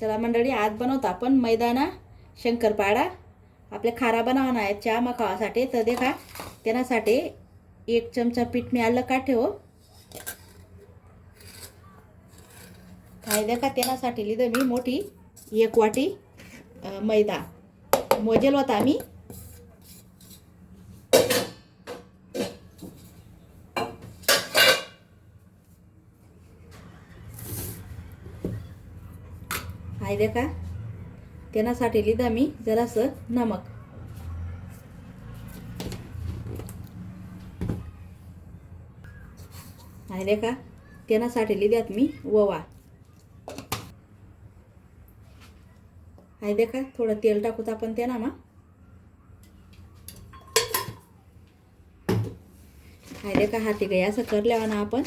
चला मंडळी आज बनवतो आपण मैदाना शंकरपाडा. आपल्या खारा बनावा आहे चहा मखावासाठी. तर देखा त्यासाठी एक चमचा पीठ मी आलं काठे हो काय देखा त्यासाठी लिहिलं मी मोठी एक वाटी मैदा. मोजेल होता आम्ही आहे दे का? त्यासाठी लिहिदा मी जरासं नमक. आहे दे का? त्यासाठी लिहिद्यात मी ओवा. आहे दे का? थोडं तेल टाकूत आपण त्या ना आहे देखा का? हाती गया असं करल्यावर ना आपण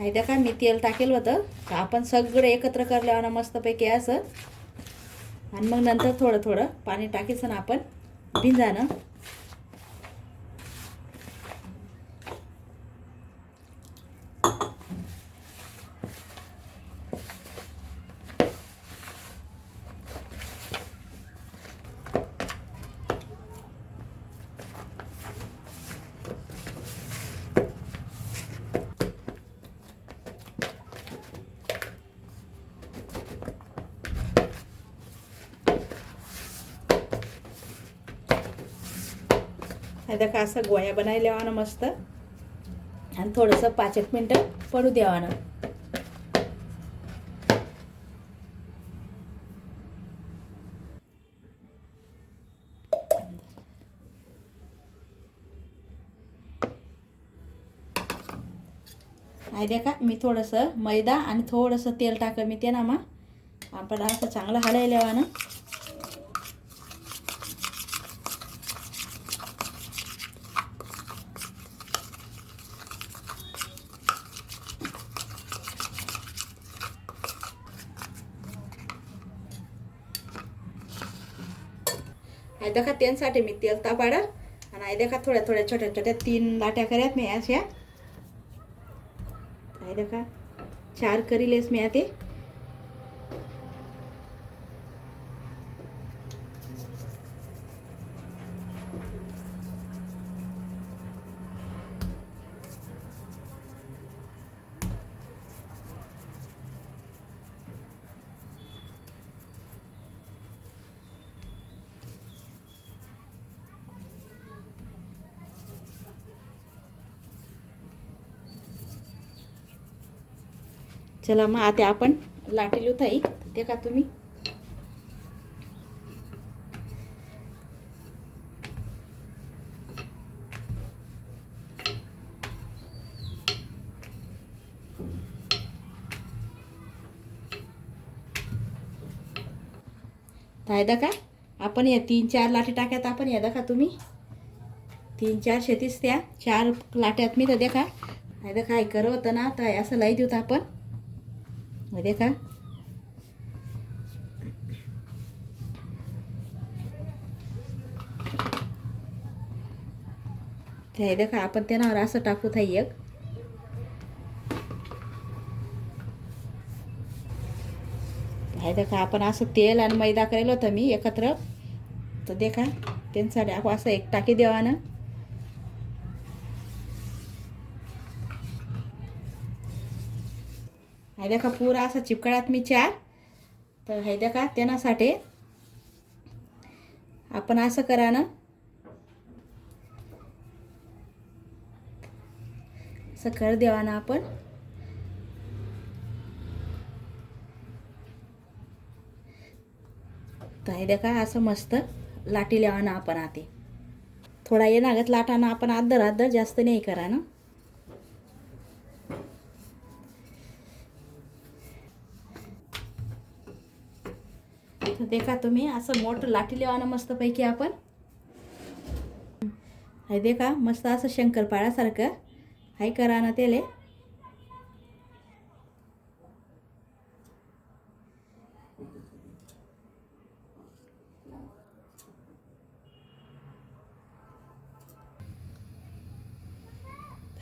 आहे त्या का मी तेल टाकेल होतं. तर आपण सगळं एकत्र करल्यावर ना मस्तपैकी असं. आणि मग नंतर थोडं थोडं पाणी टाकायचं ना आपण भिंजानं. आता असं गोया बनायला ना मस्त. आणि थोडंसं पाच एक मिनटं पडू द्यावानं. आहे का मी थोडंसं मैदा आणि थोडंसं तेल टाकलं. मी ते ना मग आपण असं चांगलं हलायला ना आहे देखा त्यांसाठी मी तेल तापाडा आणि आहे देखा थोड्या थोड्या छोट्या छोट्या तीन लाट्या करयात मी अशा. आहे देखा चार करीलेस मी ते चला मग आता आपण. लाटेल ताई ते का तुम्ही. फायदा का आपण या तीन चार लाटे टाक्यात आपण या का तुम्ही. तीन चार शेतीच त्या. चार लाट्यात मी तर देखा. फायदा काय करत ना तर असं लाई देऊ आपण. मध्ये का ते देखा आपण त्यानावर असं टाकू थाई एक हे देखा आपण असं तेल आणि मैदा करेल होतं मी एकत्र तर देखा त्यांच्यासाठी आपण असं एक टाकी देवा ना हे देखा पुरा असा चिपकळात मी चार. तर हे देखा त्यासाठी आपण असं करा ना. असं कर देवा ना आपण. तर हे देखा असं मस्त लाटी लेवा ना आपण आते थोडा येणागत लाटाना आपण आदर आदर जास्त नाही करा ना. देखा तुम्ही. असं मोठं लाठी लेवानं मस्तपैकी आपण. हे देखा मस्त असं शंकरपाळ्यासारखं हाय करा ना त्याले.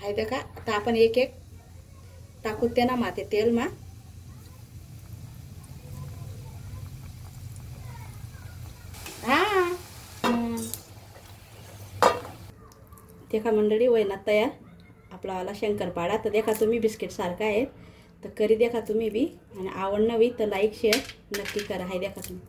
हाय देखा आता आपण एक एक टाकू ते ना माते तेल मा देखा मंडळी वयना तयार. आपला वाला शंकरपाडा. तर देखा तुम्ही बिस्किट सारखा आहेत. तर करी देखा तुम्ही बी. आणि आवडणं बी तर लाईक शेअर नक्की करा. आहे देखा तुम्ही.